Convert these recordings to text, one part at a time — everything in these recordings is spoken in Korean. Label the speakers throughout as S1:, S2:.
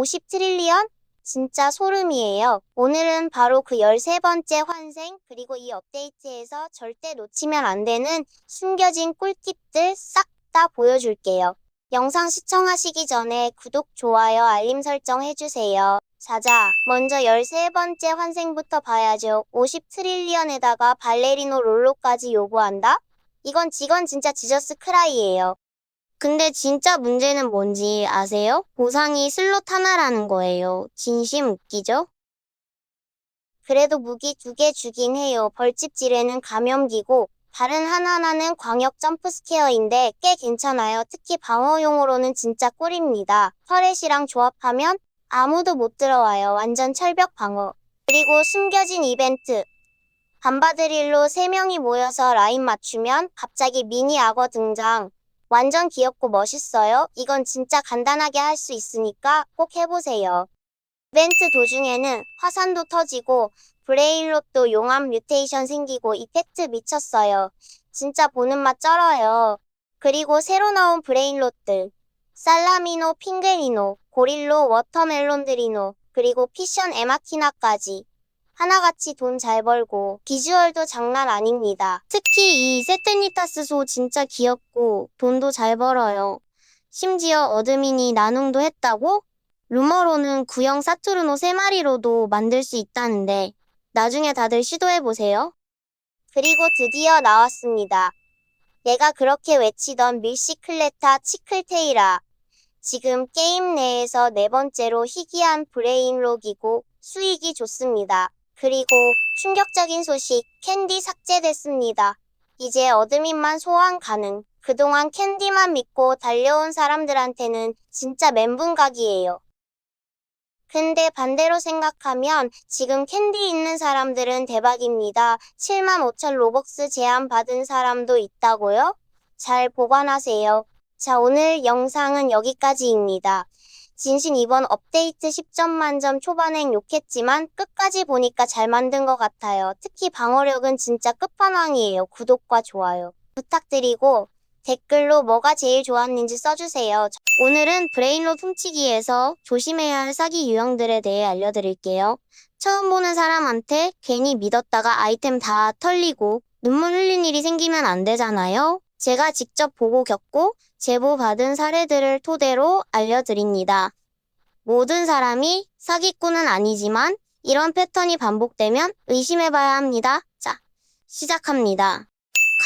S1: 50 트릴리언? 진짜 소름이에요. 오늘은 바로 그 13번째 환생, 그리고 이 업데이트에서 절대 놓치면 안 되는 숨겨진 꿀팁들 싹 다 보여줄게요. 영상 시청하시기 전에 구독, 좋아요, 알림 설정 해주세요. 자자, 먼저 13번째 환생부터 봐야죠. 50 트릴리언에다가 발레리노 롤로까지 요구한다? 이건 직원 진짜 지저스 크라이예요. 근데 진짜 문제는 뭔지 아세요? 보상이 슬롯 하나라는 거예요. 진심 웃기죠? 그래도 무기 두 개 주긴 해요. 벌집질에는 감염기고 다른 하나하나는 광역 점프 스퀘어인데 꽤 괜찮아요. 특히 방어용으로는 진짜 꿀입니다. 터렛이랑 조합하면 아무도 못 들어와요. 완전 철벽 방어. 그리고 숨겨진 이벤트. 반바드릴로 3명이 모여서 라인 맞추면 갑자기 미니 악어 등장. 완전 귀엽고 멋있어요. 이건 진짜 간단하게 할 수 있으니까 꼭 해보세요. 이벤트 도중에는 화산도 터지고 브레인롯도 용암 뮤테이션 생기고 이펙트 미쳤어요. 진짜 보는 맛 쩔어요. 그리고 새로 나온 브레인롯들. 살라미노, 핑글리노, 고릴로, 워터멜론 드리노, 그리고 피션 에마키나까지. 하나같이 돈 잘 벌고 비주얼도 장난 아닙니다. 특히 이 세테니타스 소 진짜 귀엽고 돈도 잘 벌어요. 심지어 어드민이 나눔도 했다고? 루머로는 구형 사투르노 3마리로도 만들 수 있다는데 나중에 다들 시도해보세요. 그리고 드디어 나왔습니다. 내가 그렇게 외치던 밀시클레타 치클테이라. 지금 게임 내에서 네 번째로 희귀한 브레인록이고 수익이 좋습니다. 그리고 충격적인 소식, 캔디 삭제됐습니다. 이제 어드민만 소환 가능. 그동안 캔디만 믿고 달려온 사람들한테는 진짜 멘붕각이에요. 근데 반대로 생각하면 지금 캔디 있는 사람들은 대박입니다. 7만 5천 로벅스 제한 받은 사람도 있다고요? 잘 보관하세요. 자, 오늘 영상은 여기까지입니다. 진신 이번 업데이트 10점 만점 초반엔 욕했지만 끝까지 보니까 잘 만든 것 같아요. 특히 방어력은 진짜 끝판왕이에요. 구독과 좋아요 부탁드리고 댓글로 뭐가 제일 좋았는지 써주세요. 오늘은 브레인롯 훔치기에서 조심해야 할 사기 유형들에 대해 알려드릴게요. 처음 보는 사람한테 괜히 믿었다가 아이템 다 털리고 눈물 흘린 일이 생기면 안 되잖아요. 제가 직접 보고 겪고 제보 받은 사례들을 토대로 알려드립니다. 모든 사람이 사기꾼은 아니지만 이런 패턴이 반복되면 의심해봐야 합니다. 자, 시작합니다.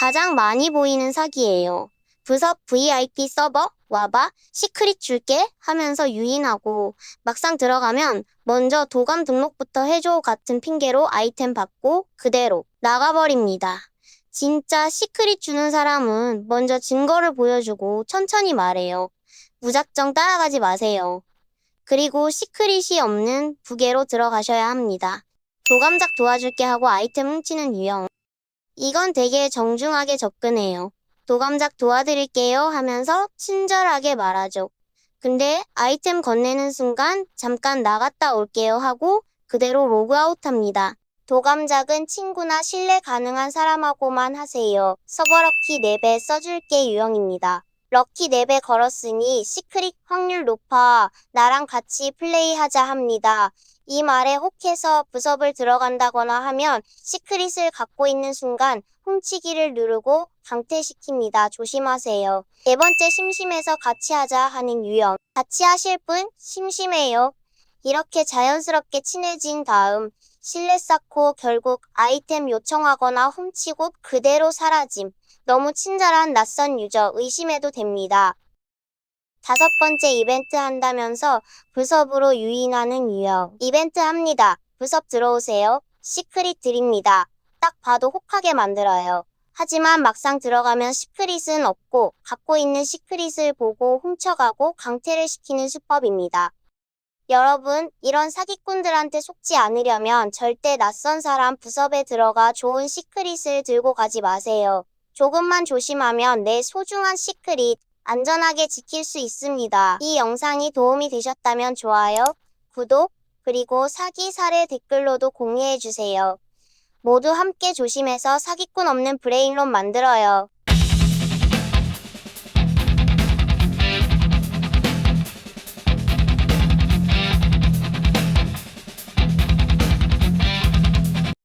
S1: 가장 많이 보이는 사기예요. 부섭 VIP 서버 와봐 시크릿 줄게 하면서 유인하고 막상 들어가면 먼저 도감 등록부터 해줘 같은 핑계로 아이템 받고 그대로 나가버립니다. 진짜 시크릿 주는 사람은 먼저 증거를 보여주고 천천히 말해요. 무작정 따라가지 마세요. 그리고 시크릿이 없는 부계로 들어가셔야 합니다. 도감작 도와줄게 하고 아이템 훔치는 유형. 이건 되게 정중하게 접근해요. 도감작 도와드릴게요 하면서 친절하게 말하죠. 근데 아이템 건네는 순간 잠깐 나갔다 올게요 하고 그대로 로그아웃 합니다. 도감작은 친구나 신뢰 가능한 사람하고만 하세요. 서버 럭키 4배 써줄게 유형입니다. 럭키 4배 걸었으니 시크릿 확률 높아 나랑 같이 플레이하자 합니다. 이 말에 혹해서 부섭을 들어간다거나 하면 시크릿을 갖고 있는 순간 훔치기를 누르고 강퇴시킵니다. 조심하세요. 네 번째 심심해서 같이 하자 하는 유형. 같이 하실 분? 심심해요. 이렇게 자연스럽게 친해진 다음 신뢰 쌓고 결국 아이템 요청하거나 훔치고 그대로 사라짐. 너무 친절한 낯선 유저 의심해도 됩니다. 다섯 번째 이벤트 한다면서 부섭으로 유인하는 유형. 이벤트 합니다. 부섭 들어오세요. 시크릿 드립니다. 딱 봐도 혹하게 만들어요. 하지만 막상 들어가면 시크릿은 없고 갖고 있는 시크릿을 보고 훔쳐가고 강퇴를 시키는 수법입니다. 여러분, 이런 사기꾼들한테 속지 않으려면 절대 낯선 사람 부섭에 들어가 좋은 시크릿을 들고 가지 마세요. 조금만 조심하면 내 소중한 시크릿 안전하게 지킬 수 있습니다. 이 영상이 도움이 되셨다면 좋아요, 구독, 그리고 사기 사례 댓글로도 공유해주세요. 모두 함께 조심해서 사기꾼 없는 브레인론 만들어요.